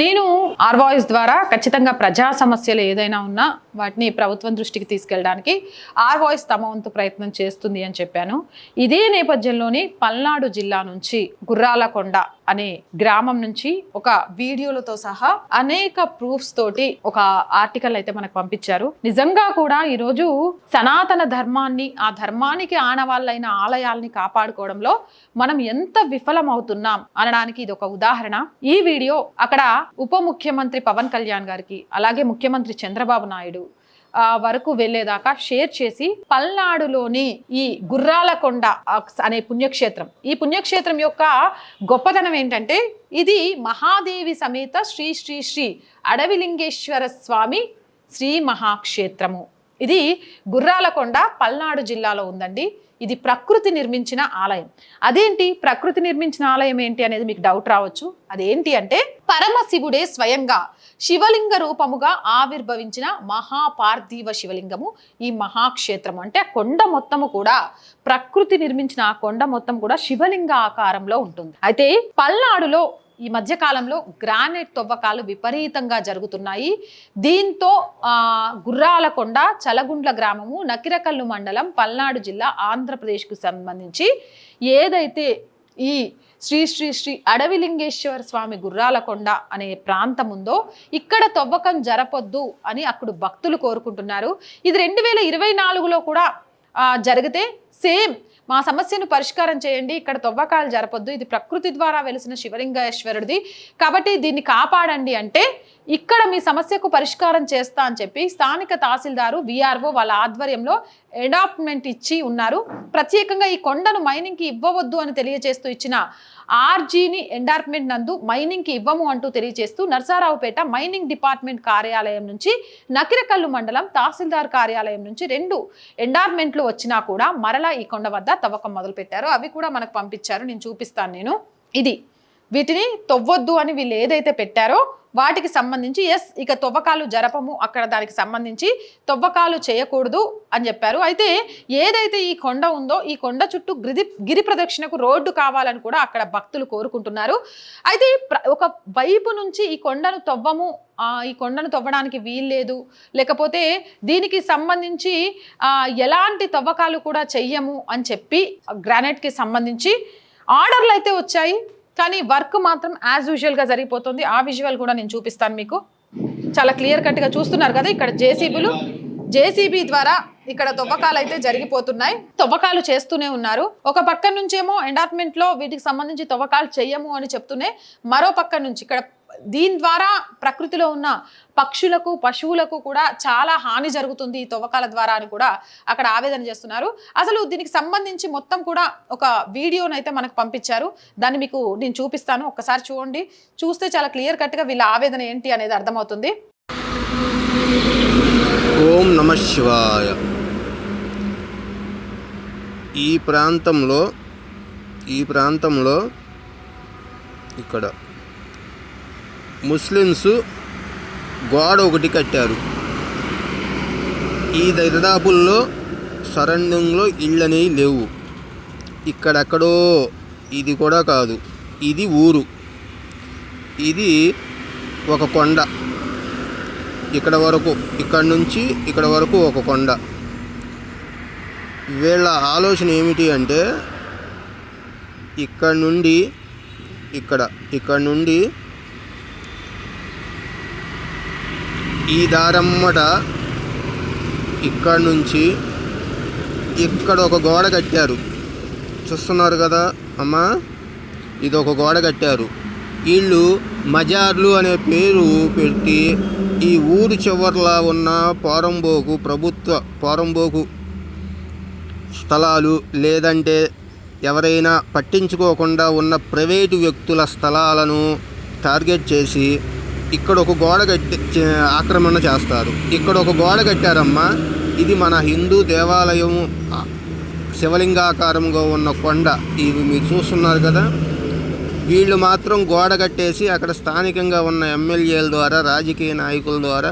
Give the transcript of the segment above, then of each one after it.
నేను R voice ద్వారా ఖచ్చితంగా ప్రజా సమస్యలు ఏదైనా ఉన్నా వాటిని ప్రభుత్వం దృష్టికి తీసుకెళ్ళడానికి ఆర్ వాయిస్ తమ వంతు ప్రయత్నం చేస్తుంది అని చెప్పాను. ఇదే నేపథ్యంలోని పల్నాడు జిల్లా నుంచి గుర్రాలకొండ అనే గ్రామం నుంచి ఒక వీడియోలతో సహా అనేక ప్రూఫ్స్ తోటి ఒక ఆర్టికల్ అయితే మనకు పంపించారు. నిజంగా కూడా ఈరోజు సనాతన ధర్మాన్ని ఆ ధర్మానికి ఆనవాళ్ళైన ఆలయాల్ని కాపాడుకోవడంలో మనం ఎంత విఫలం అవుతున్నాం అనడానికి ఇది ఒక ఉదాహరణ. ఈ వీడియో అక్కడ ఉప ముఖ్యమంత్రి పవన్ కళ్యాణ్ గారికి అలాగే ముఖ్యమంత్రి చంద్రబాబు నాయుడు వరకు వెళ్ళేదాకా షేర్ చేసి పల్నాడులోని ఈ గుర్రాలకొండ అనే పుణ్యక్షేత్రం. ఈ పుణ్యక్షేత్రం యొక్క గొప్పదనం ఏంటంటే ఇది మహాదేవి సమేత శ్రీ శ్రీ శ్రీ అడవిలింగేశ్వర స్వామి శ్రీ మహాక్షేత్రము. ఇది గుర్రాలకొండ పల్నాడు జిల్లాలో ఉందండి. ఇది ప్రకృతి నిర్మించిన ఆలయం. అదేంటి ప్రకృతి నిర్మించిన ఆలయం ఏంటి అనేది మీకు డౌట్ రావచ్చు. అదేంటి అంటే పరమశివుడే స్వయంగా శివలింగ రూపముగా ఆవిర్భవించిన మహాపార్థివ శివలింగము ఈ మహాక్షేత్రం అంటే ఆ కొండ మొత్తము కూడా ప్రకృతి నిర్మించిన ఆ కొండ మొత్తం కూడా శివలింగ ఆకారంలో ఉంటుంది. అయితే పల్నాడులో ఈ మధ్యకాలంలో గ్రానైట్ తవ్వకాలు విపరీతంగా జరుగుతున్నాయి. దీంతో గుర్రాలకొండ చలగుండ్ల గ్రామము నకిరకల్లు మండలం పల్నాడు జిల్లా ఆంధ్రప్రదేశ్కు సంబంధించి ఏదైతే ఈ శ్రీ శ్రీ శ్రీ అడవిలింగేశ్వర స్వామి గుర్రాలకొండ అనే ప్రాంతం ఉందో ఇక్కడ తవ్వకం జరపొద్దు అని అక్కడ భక్తులు కోరుకుంటున్నారు. ఇది రెండు వేల ఇరవై నాలుగులో కూడా జరిగితే సేమ్ మా సమస్యను పరిష్కారం చేయండి. ఇక్కడ తవ్వకాలు జరపొద్దు. ఇది ప్రకృతి ద్వారా వెలిసిన శివలింగేశ్వరుడిది. కాబట్టి దీన్ని కాపాడండి అంటే ఇక్కడ మీ సమస్యకు పరిష్కారం చేస్తా అని చెప్పి స్థానిక తహసీల్దారు విఆర్ఓ వాళ్ళ ఆధ్వర్యంలో అడాప్ట్మెంట్ ఇచ్చి ఉన్నారు. ప్రత్యేకంగా ఈ కొండను మైనింగ్కి ఇవ్వవద్దు అని తెలియజేస్తూ ఇచ్చిన ఆర్జీని ఎండార్ప్మెంట్ నందు మైనింగ్కి ఇవ్వము అంటూ తెలియజేస్తూ నర్సారావుపేట మైనింగ్ డిపార్ట్మెంట్ కార్యాలయం నుంచి నకిరకల్లు మండలం తహసీల్దార్ కార్యాలయం నుంచి రెండు ఎండార్మెంట్లు వచ్చినా కూడా మరలా ఈ కొండ వద్ద తవ్వకం మొదలుపెట్టారు. అవి కూడా మనకు పంపించారు. నేను చూపిస్తాను నేను. ఇది. వీటిని తవ్వొద్దు అని వీళ్ళు ఏదైతే పెట్టారో వాటికి సంబంధించి ఎస్ ఇక తవ్వకాలు జరపము అక్కడ దానికి సంబంధించి తవ్వకాలు చేయకూడదు అని చెప్పారు. అయితే ఏదైతే ఈ కొండ ఉందో ఈ కొండ చుట్టూ గిరి గిరి ప్రదక్షిణకు రోడ్డు కావాలని కూడా అక్కడ భక్తులు కోరుకుంటున్నారు. అయితే ప్ర- ఒక వైపు నుంచి ఈ కొండను తవ్వము ఈ కొండను తవ్వడానికి వీల్లేదు. లేకపోతే దీనికి సంబంధించి ఎలాంటి తవ్వకాలు కూడా చెయ్యము అని చెప్పి గ్రానైట్కి సంబంధించి ఆర్డర్లు అయితే వచ్చాయి. కానీ వర్క్ మాత్రం యాజ్ యూజువల్గా జరిగిపోతుంది. ఆ విజువల్ కూడా నేను చూపిస్తాను మీకు. చాలా క్లియర్ కట్గా చూస్తున్నారు కదా ఇక్కడ జేసీబీలు జేసీబీ ద్వారా ఇక్కడ తవ్వకాలు అయితే జరిగిపోతున్నాయి. తవ్వకాలు చేస్తూనే ఉన్నారు. ఒక పక్క నుంచేమో ఎండార్ట్మెంట్లో వీటికి సంబంధించి తవ్వకాలు చెయ్యము అని చెప్తూనే మరో పక్క నుంచి ఇక్కడ దీని ద్వారా ప్రకృతిలో ఉన్న పక్షులకు పశువులకు కూడా చాలా హాని జరుగుతుంది ఈ తవ్వకాల ద్వారా అని కూడా అక్కడ ఆవేదన చేస్తున్నారు. అసలు దీనికి సంబంధించి మొత్తం కూడా ఒక వీడియోను అయితే మనకు పంపించారు. దాన్ని మీకు నేను చూపిస్తాను. ఒక్కసారి చూడండి. చూస్తే చాలా క్లియర్ కట్గా వీళ్ళ ఆవేదన ఏంటి అనేది అర్థమవుతుంది. ఓం నమ శివాయ. ఈ ప్రాంతంలో ఈ ప్రాంతంలో ఇక్కడ ముస్లిమ్స్ గోడ ఒకటి కట్టారు. ఈ దరిదాపుల్లో సరౌండింగ్లో ఇళ్ళనేవి లేవు. ఇక్కడెక్కడో ఇది కూడా కాదు. ఇది ఊరు. ఇది ఒక కొండ. ఇక్కడ వరకు ఇక్కడ నుంచి ఇక్కడ వరకు ఒక కొండ. వీళ్ళ ఆలోచన ఏమిటి అంటే ఇక్కడ నుండి ఇక్కడ ఇక్కడ నుండి ఈ దారమ్మట ఇక్కడ నుంచి ఇక్కడ ఒక గోడ కట్టారు. చూస్తున్నారు కదా అమ్మా ఇది ఒక గోడ కట్టారు. వీళ్ళు మజార్లు అనే పేరు పెట్టి ఈ ఊరు చివర్లా ఉన్న పోరంబోకు ప్రభుత్వ పోరంబోకు స్థలాలు లేదంటే ఎవరైనా పట్టించుకోకుండా ఉన్న ప్రైవేటు వ్యక్తుల స్థలాలను టార్గెట్ చేసి ఇక్కడ ఒక గోడ కట్టి ఆక్రమణ చేస్తారు. ఇక్కడ ఒక గోడ కట్టారమ్మా. ఇది మన హిందూ దేవాలయం శివలింగాకారంగా ఉన్న కొండ. ఇవి మీరు చూస్తున్నారు కదా. వీళ్ళు మాత్రం గోడ కట్టేసి అక్కడ స్థానికంగా ఉన్న ఎమ్మెల్యేల ద్వారా రాజకీయ నాయకుల ద్వారా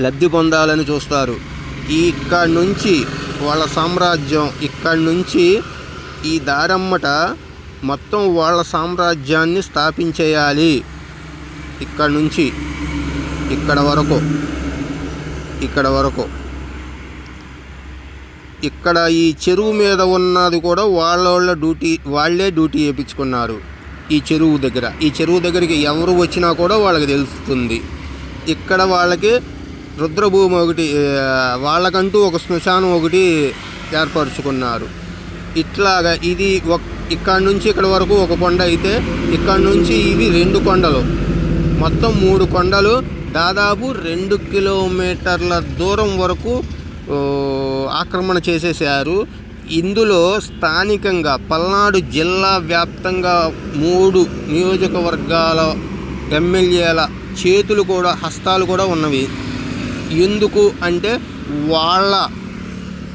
లబ్ధి పొందాలని చూస్తారు. ఈ ఇక్కడి నుంచి వాళ్ళ సామ్రాజ్యం ఇక్కడి నుంచి ఈ దారమ్మట మొత్తం వాళ్ళ సామ్రాజ్యాన్ని స్థాపించేయాలి. ఇక్కడ నుంచి ఇక్కడ వరకు ఇక్కడ వరకు. ఇక్కడ ఈ చెరువు మీద ఉన్నది కూడా వాళ్ళ వాళ్ళ డ్యూటీ వాళ్ళే డ్యూటీ చేయించుకున్నారు ఈ చెరువు దగ్గర. ఈ చెరువు దగ్గరికి ఎవరు వచ్చినా కూడా వాళ్ళకి తెలుస్తుంది. ఇక్కడ వాళ్ళకి రుద్రభూమి ఒకటి వాళ్ళకంటూ ఒక శ్మశానం ఒకటి ఏర్పరచుకున్నారు. ఇట్లాగా ఇది ఒక ఇక్కడ నుంచి ఇక్కడ వరకు ఒక కొండ అయితే ఇక్కడ నుంచి ఇవి రెండు కొండలు. మొత్తం మూడు కొండలు దాదాపు రెండు కిలోమీటర్ల దూరం వరకు ఆక్రమణ చేసేసారు ఇందులో స్థానికంగా పల్నాడు జిల్లా వ్యాప్తంగా మూడు నియోజకవర్గాల ఎమ్మెల్యేల చేతులు కూడా హస్తాలు కూడా ఉన్నవి. ఎందుకు అంటే వాళ్ళ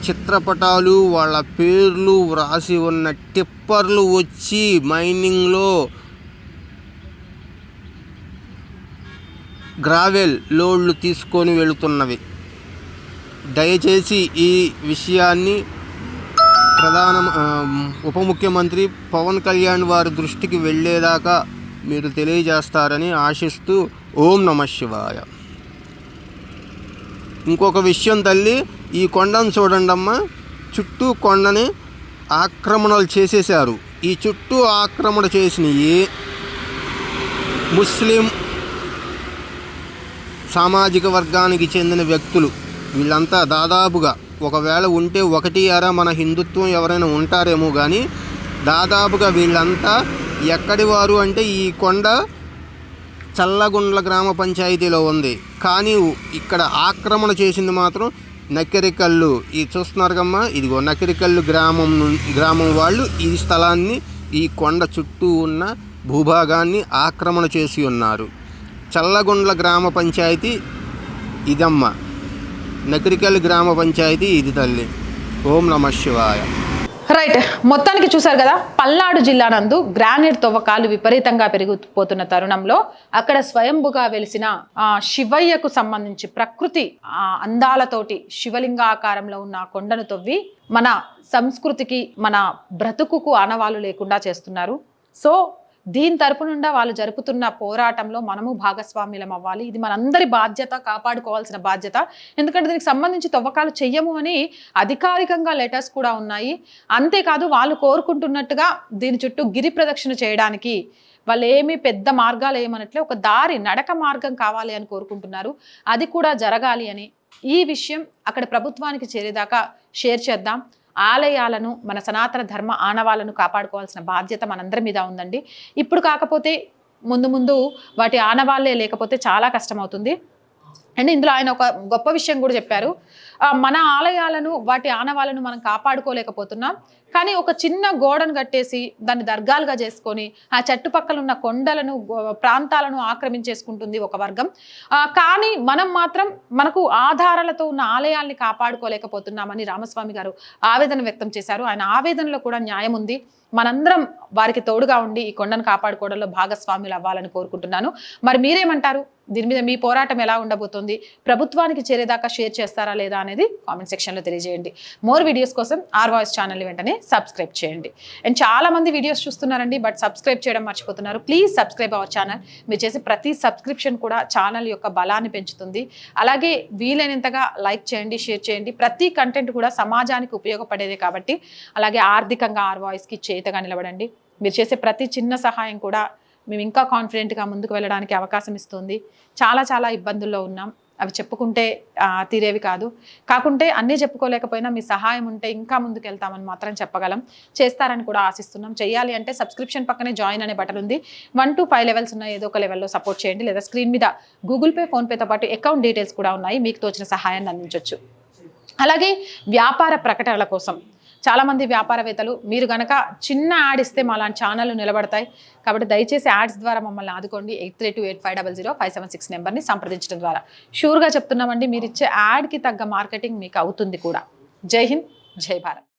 చిత్రపటాలు వాళ్ళ పేర్లు వ్రాసి ఉన్న టిప్పర్లు వచ్చి మైనింగ్లో గ్రావెల్ లోడ్లు తీసుకొని వెళుతున్నవి. దయచేసి ఈ విషయాన్ని ప్రధాన ఉప ముఖ్యమంత్రి పవన్ కళ్యాణ్ వారి దృష్టికి వెళ్ళేదాకా మీరు తెలియజేస్తారని ఆశిస్తూ ఓం నమ శివాయ. ఇంకొక విషయం తల్లి ఈ కొండను చూడండమ్మా చుట్టూ కొండని ఆక్రమణలు చేసేశారు. ఈ చుట్టూ ఆక్రమణ చేసినవి ముస్లిం సామాజిక వర్గానికి చెందిన వ్యక్తులు. వీళ్ళంతా దాదాపుగా ఒకవేళ ఉంటే ఒకటి అర మన హిందుత్వం ఎవరైనా ఉంటారేమో కానీ దాదాపుగా వీళ్ళంతా ఎక్కడి వారు అంటే ఈ కొండ చల్లగుండ్ల గ్రామ పంచాయతీలో ఉంది. కానీ ఇక్కడ ఆక్రమణ చేసింది మాత్రం నకిరికల్లు ఇది చూస్తున్నారు కమ్మా ఇదిగో నకిరికల్లు గ్రామం ను- గ్రామం వాళ్ళు ఈ స్థలాన్ని ఈ కొండ చుట్టూ ఉన్న భూభాగాన్ని ఆక్రమణ చేసి ఉన్నారు. చల్లగుండ్ల గ్రామ పంచాయతీ ఇదమ్మ. నకరికల్ గ్రామ పంచాయతీ ఇది తల్లి. ఓం నమ శివాయ. రైట్. మొత్తానికి చూసారు కదా పల్నాడు జిల్లా నందు గ్రానైట్ తవ్వకాలు విపరీతంగా పెరిగిపోతున్న తరుణంలో అక్కడ స్వయంభుగా వెలిసిన ఆ, శివయ్యకు సంబంధించి ప్రకృతి ఆ, అందాలతోటి శివలింగాకారంలో ఉన్న కొండను తవ్వి మన సంస్కృతికి మన బ్రతుకుకు ఆనవాలు లేకుండా చేస్తున్నారు. సో దీని తరపు నుండా వాళ్ళు జరుపుతున్న పోరాటంలో మనము భాగస్వామ్యులం అవ్వాలి. ఇది మనందరి బాధ్యత కాపాడుకోవాల్సిన బాధ్యత. ఎందుకంటే దీనికి సంబంధించి తవ్వకాలు చెయ్యము అని అధికారికంగా లెటర్స్ కూడా ఉన్నాయి. అంతేకాదు వాళ్ళు కోరుకుంటున్నట్టుగా దీని చుట్టూ గిరి ప్రదక్షిణ చేయడానికి వాళ్ళు ఏమీ పెద్ద మార్గాలు ఏమనట్లే ఒక దారి నడక మార్గం కావాలి అని కోరుకుంటున్నారు. అది కూడా జరగాలి అని ఈ విషయం అక్కడ ప్రభుత్వానికి చేరేదాకా షేర్ చేద్దాం. ఆలయాలను మన సనాతన ధర్మ ఆనవాళ్ళను కాపాడుకోవాల్సిన బాధ్యత మనందరి మీద ఉందండి. ఇప్పుడు కాకపోతే ముందు ముందు వాటి ఆనవాళ్ళే లేకపోతే చాలా కష్టమవుతుంది. అండ్ ఇందులో ఆయన ఒక గొప్ప విషయం కూడా చెప్పారు. మన ఆలయాలను వాటి ఆనవాళ్ళను మనం కాపాడుకోలేకపోతున్నాం. కానీ ఒక చిన్న గోడను కట్టేసి దాన్ని దర్గాలుగా చేసుకొని ఆ చుట్టుపక్కల ఉన్న కొండలను ప్రాంతాలను ఆక్రమించేసుకుంటుంది ఒక వర్గం. కానీ మనం మాత్రం మనకు ఆధారాలతో ఉన్న ఆలయాల్ని కాపాడుకోలేకపోతున్నామని రామస్వామి గారు ఆవేదన వ్యక్తం చేశారు. ఆయన ఆవేదనలో కూడా న్యాయం ఉంది. మనందరం వారికి తోడుగా ఉండి ఈ కొండను కాపాడుకోవడంలో భాగస్వాములు అవ్వాలని కోరుకుంటున్నాను. మరి మీరేమంటారు? దీని మీద మీ పోరాటం ఎలా ఉండబోతుంది? ప్రభుత్వానికి చేరేదాకా షేర్ చేస్తారా లేదా అనేది కామెంట్ సెక్షన్లో తెలియజేయండి. మోర్ వీడియోస్ కోసం ఆర్ వాయిస్ ఛానల్ వెంటనే సబ్స్క్రైబ్ చేయండి. అండ్ చాలా మంది వీడియోస్ చూస్తున్నారండి బట్ సబ్స్క్రైబ్ చేయడం మర్చిపోతున్నారు. Please subscribe our channel. మీరు చేసే ప్రతి సబ్స్క్రిప్షన్ కూడా ఛానల్ యొక్క బలాన్ని పెంచుతుంది. అలాగే వీలైనంతగా లైక్ చేయండి షేర్ చేయండి. ప్రతి కంటెంట్ కూడా సమాజానికి ఉపయోగపడేదే కాబట్టి అలాగే ఆర్థికంగా ఆర్ వాయిస్కి చేతగా నిలబడండి. మీరు చేసే ప్రతి చిన్న సహాయం కూడా మేము ఇంకా కాన్ఫిడెంట్గా ముందుకు వెళ్ళడానికి అవకాశం ఇస్తుంది. చాలా చాలా ఇబ్బందుల్లో ఉన్నాం. అవి చెప్పుకుంటే తీరేవి కాదు. కాకుంటే అన్నీ చెప్పుకోలేకపోయినా మీ సహాయం ఉంటే ఇంకా ముందుకు వెళ్తామని మాత్రం చెప్పగలం. చేస్తారని కూడా ఆశిస్తున్నాం. చేయాలి అంటే సబ్స్క్రిప్షన్ పక్కనే జాయిన్ అనే బటన్ ఉంది. వన్ టు ఫైవ్ లెవెల్స్ ఉన్న ఏదో ఒక లెవెల్లో సపోర్ట్ చేయండి. లేదా స్క్రీన్ మీద గూగుల్ పే ఫోన్పేతో పాటు అకౌంట్ డీటెయిల్స్ కూడా ఉన్నాయి. మీకు తోచిన సహాయాన్ని అందించవచ్చు అలాగే వ్యాపార ప్రకటనల కోసం. చాలామంది వ్యాపారవేత్తలు మీరు గనక చిన్న యాడ్ ఇస్తే మా లాంటి ఛానళ్ళు నిలబడతాయి. కాబట్టి దయచేసి యాడ్స్ ద్వారా మమ్మల్ని ఆదుకోండి. Eight three two eight five double zero five seven six నెంబర్ని సంప్రదించడం ద్వారా. షూర్గా చెప్తున్నామండి మీరు ఇచ్చే యాడ్కి తగ్గ మార్కెటింగ్ మీకు అవుతుంది కూడా. జై హింద్ జై భారత్.